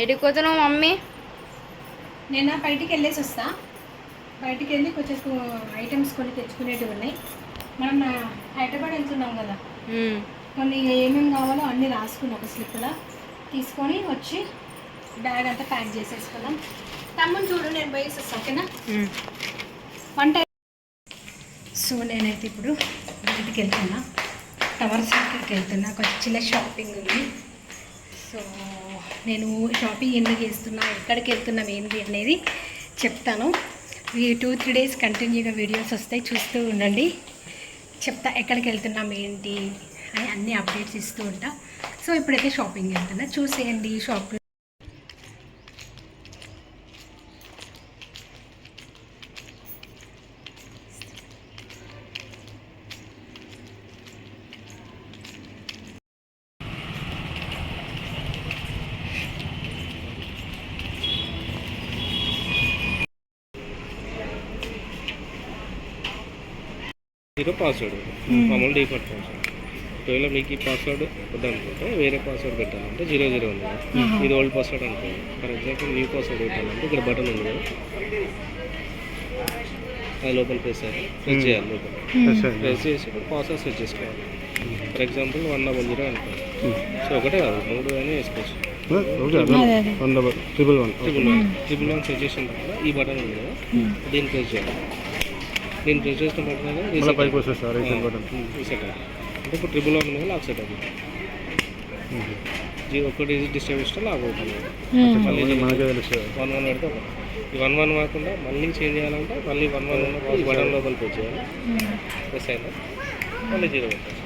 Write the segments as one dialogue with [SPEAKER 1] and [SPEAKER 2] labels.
[SPEAKER 1] ఏడిపోతున్నావు mummy.
[SPEAKER 2] నేను బయటికి వెళ్ళేసి వస్తా. బయటికి వెళ్ళి కొంచెం ఐటమ్స్ కొన్ని తెచ్చుకునేటివి ఉన్నాయి. మనం హైదరాబాద్ వెళ్తున్నాం కదా. కొన్ని ఏమేమి కావాలో అన్నీ రాసుకున్నాం ఒక స్లిప్లో తీసుకొని వచ్చి బ్యాగ్ అంతా ప్యాక్ చేసేసుకున్నాం తమ్ముని చూడు నేను పోయేసి వస్తా ఓకేనా. వంట సో నేనైతే ఇప్పుడు బయటికి వెళ్తున్నా. టవర్ సర్కిల్కి వెళ్తున్నా. కొంచెం చిన్న షాపింగ్ ఉంది. సో నేను షాపింగ్ ఎందుకు చేస్తున్నా ఎక్కడికి వెళ్తున్నాం ఏంటి అనేది చెప్తాను. ఈ టూ త్రీ డేస్ కంటిన్యూగా వీడియోస్ వస్తాయి చూస్తూ ఉండండి. చెప్తా ఎక్కడికి వెళ్తున్నాం ఏంటి అని అన్ని అప్డేట్స్ ఇస్తూ ఉంటా. సో ఇప్పుడైతే షాపింగ్ వెళ్తున్నా. చూసేయండి షాపింగ్
[SPEAKER 3] జీరో పాస్వర్డ్ మామూలు డిఫాల్ట్ పాస్వర్డ్ ఒకవేళ మీకు ఈ పాస్వర్డ్ వద్దనుకుంటే వేరే పాస్వర్డ్ పెట్టాలంటే జీరో జీరో ఉంది కదా. ఇది ఓల్డ్ పాస్వర్డ్ అనుకోండి. ఫర్ ఎగ్జాంపుల్ న్యూ పాస్వర్డ్ పెట్టాలంటే ఇక్కడ బటన్ ఉంది కదా. అది లోపల ప్రెస్ చేయాలి. ప్రెస్ చేయాలి లోపల. ప్రెస్ చేసి ఇప్పుడు పాస్వర్డ్ సెట్ చేసుకోవాలి. For example one double zero అనుకోండి. సో ఒకటే కాదు మూడు అయినా వేసుకోవచ్చు.
[SPEAKER 4] Triple one
[SPEAKER 3] triple one triple one set చేసిన తర్వాత ఈ బటన్ ఉంది కదా. దీన్ని ప్రెస్ చేయాలి. దీన్ని ప్రెస్ చేసిన
[SPEAKER 4] మళ్ళీ పైకి వస్తుంది సార్ రీసెంట్ బటన్
[SPEAKER 3] రీసెట్ అంటే ఇప్పుడు ట్రిపుల్ వన్ మీద లాక్ సెట్ అవుతుంది జీ ఒకటి డిస్టర్బ్ ఇస్తే లాక్ అవుతుంది మళ్ళీ
[SPEAKER 4] మనకే తెలుస్తుంది
[SPEAKER 3] వన్ వన్ పెడితే ఒకటి. ఈ వన్ వన్ కాకుండా మళ్ళీ చేంజ్ చేయాలంటే మళ్ళీ వన్ వన్ ఉన్న ఈ బటన్ లోపల ప్రెస్ చేయాలి. ప్రెస్ అయినా మళ్ళీ జీరో పెట్టాలి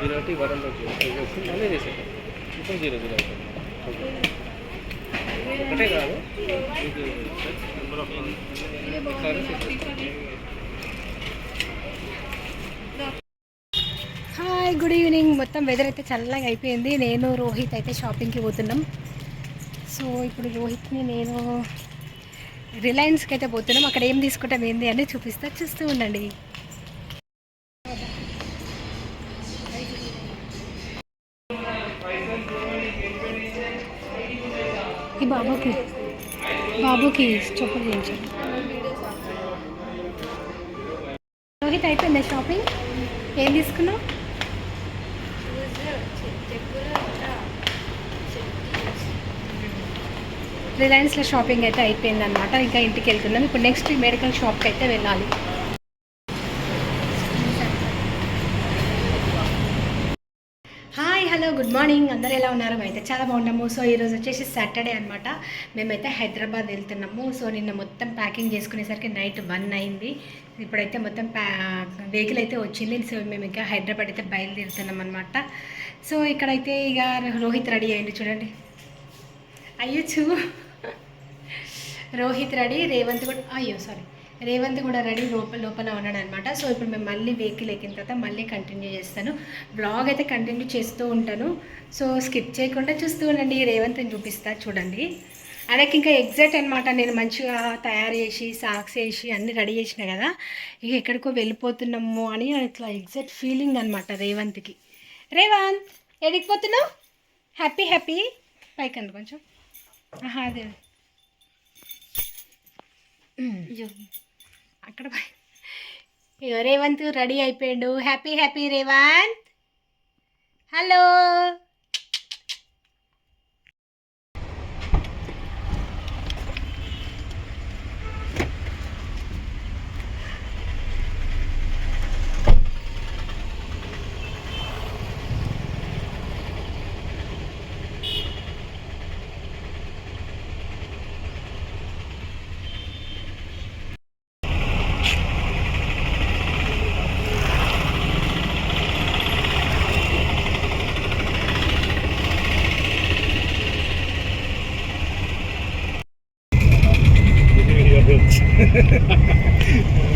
[SPEAKER 3] జీరో ఒకటి బటన్ ప్రెస్ చేసి మళ్ళీ చేసేది ఇప్పుడు జీరో జీరో అవుతుంది ఒకటే కాదు.
[SPEAKER 2] హాయ్ గుడ్ ఈవినింగ్ మొత్తం వెదర్ అయితే చల్లగా అయిపోయింది. నేను రోహిత్ అయితే షాపింగ్కి పోతున్నాం. సో ఇప్పుడు రోహిత్ని నేను రిలయన్స్కి అయితే పోతున్నాం. అక్కడ ఏం తీసుకుంటాం ఏంది అని చూపిస్తా చూస్తూ ఉండండి. ఈ బాబుకి బాబుకి చెప్పులు చేయించాను రోహిత్ అయిపోయిందా షాపింగ్? ఏం తీసుకున్నావు? రిలయన్స్లో షాపింగ్ అయితే అయిపోయింది అనమాట ఇంకా ఇంటికి వెళ్తున్నాం. ఇప్పుడు నెక్స్ట్ మెడికల్ షాప్కి అయితే వెళ్ళాలి. హాయ్ హలో గుడ్ మార్నింగ్ అందరు ఎలా ఉన్నారు? అయితే చాలా బాగున్నాము. సో ఈరోజు వచ్చేసి సాటర్డే అనమాట మేమైతే హైదరాబాద్ వెళ్తున్నాము. సో నిన్న మొత్తం ప్యాకింగ్ చేసుకునేసరికి నైట్ వన్ అయింది. ఇప్పుడైతే మొత్తం ప్యా వెహికల్ అయితే వచ్చింది. సో మేము ఇంకా హైదరాబాద్ అయితే బయలుదేరుతున్నాం అనమాట సో ఇక్కడైతే ఇక రోహిత్ రెడీ అయింది చూడండి. అయ్యొచ్చు రోహిత్ రెడీ రేవంత్ కూడా అయ్యో సారీ రేవంత్ కూడా రెడీ లోపల లోపల ఉన్నాడు అనమాట సో ఇప్పుడు మేము మళ్ళీ వెహికల్ ఎక్కిన తర్వాత మళ్ళీ కంటిన్యూ చేస్తాను. బ్లాగ్ అయితే కంటిన్యూ చేస్తూ ఉంటాను. సో స్కిప్ చేయకుండా చూస్తూ ఉండండి. రేవంత్ని చూపిస్తా చూడండి. అలాగే ఇంకా ఎగ్జాక్ట్ అనమాట నేను మంచిగా తయారు చేసి సాక్స్ వేసి అన్నీ రెడీ చేసిన కదా. ఇక ఎక్కడికో వెళ్ళిపోతున్నాము అని ఇట్లా ఎగ్జాక్ట్ ఫీలింగ్ అనమాట రేవంత్కి. రేవంత్ ఎడికి పోతున్నావు? హ్యాపీ హ్యాపీ పైకండి కొంచెం. అదే. ఉమ్. అక్కడ రేవంత్ రెడీ అయిపోయాడు. Happy happy Revanth. హలో. るんで